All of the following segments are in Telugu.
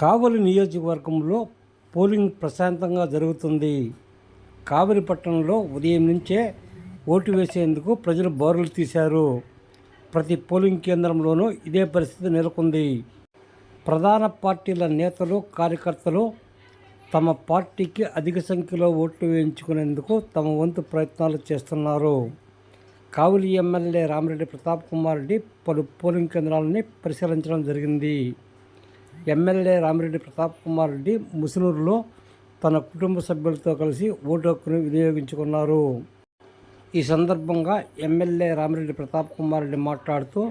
కావలి నియోజకవర్గంలో పోలింగ్ ప్రశాంతంగా జరుగుతుంది. కావలి పట్టణంలో ఉదయం నుంచే ఓటు వేసేందుకు ప్రజలు బారులు తీశారు. ప్రతి పోలింగ్ కేంద్రంలోనూ ఇదే పరిస్థితి నెలకొంది. ప్రధాన పార్టీల నేతలు కార్యకర్తలు తమ పార్టీకి అధిక సంఖ్యలో ఓట్లు వేయించుకునేందుకు తమ వంతు ప్రయత్నాలు చేస్తున్నారు. కావలి ఎమ్మెల్యే రామిరెడ్డి ప్రతాప్ కుమార్ రెడ్డి పలు పోలింగ్ కేంద్రాలని పరిశీలించడం జరిగింది. ఎమ్మెల్యే రామిరెడ్డి ప్రతాప్ కుమార్ రెడ్డి ముసునూరులో తన కుటుంబ సభ్యులతో కలిసి ఓటు హక్కును వినియోగించుకున్నారు. ఈ సందర్భంగా ఎమ్మెల్యే రామిరెడ్డి ప్రతాప్ కుమార్ రెడ్డి మాట్లాడుతూ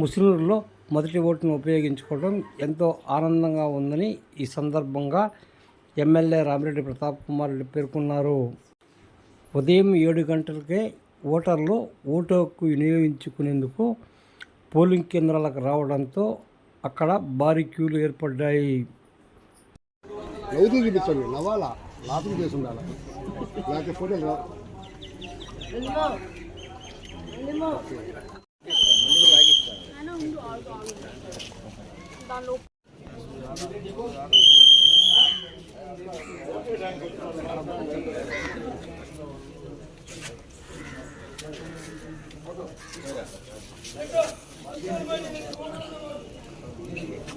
ముసునూరులో మొదటి ఓటును ఉపయోగించుకోవడం ఎంతో ఆనందంగా ఉందని ఈ సందర్భంగా ఎమ్మెల్యే రామిరెడ్డి ప్రతాప్ కుమార్ రెడ్డి పేర్కొన్నారు. ఉదయం ఏడు గంటలకే ఓటర్లు ఓటు హక్కు వినియోగించుకునేందుకు పోలింగ్ కేంద్రాలకు రావడంతో అక్కడ భారీ క్యూలు ఏర్పడ్డాయి నవ్వుతూ చూపించండి నవ్వాలా లాభం చేసి ఉండాలి లేకపోతే ఫోటోలు రావు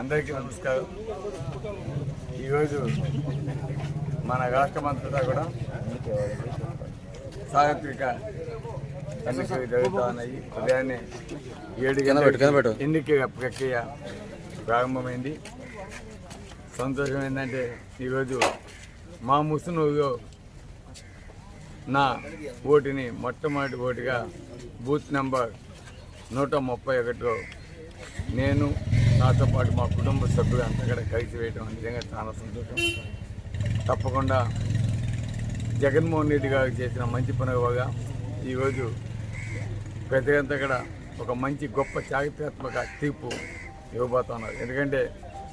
అందరికీ నమస్కారం. ఈరోజు మన రాష్ట్రం అంతటా కూడా సార్వత్రిక ఎన్నికలు జరుగుతూ ఉన్నాయి. ఉదయాన్నే ఏడు గంటలకు ఎన్నికల ప్రక్రియ ప్రారంభమైంది. సంతోషం ఏంటంటే ఈరోజు మా ముసునూరులో నా ఓటుని మొట్టమొదటి ఓటుగా బూత్ నెంబర్ నూట ముప్పై ఒకటిలో నేను నాతో పాటు మా కుటుంబ సభ్యులు అంతా కూడా కలిసి వేయడం నిజంగా చాలా సంతోషం. తప్పకుండా జగన్మోహన్ రెడ్డి గారు చేసిన మంచి పనుగా ఈరోజు ప్రజలంతా కూడా ఒక మంచి గొప్ప చారిత్రాత్మక తీర్పు ఇవ్వబోతున్నారు. ఎందుకంటే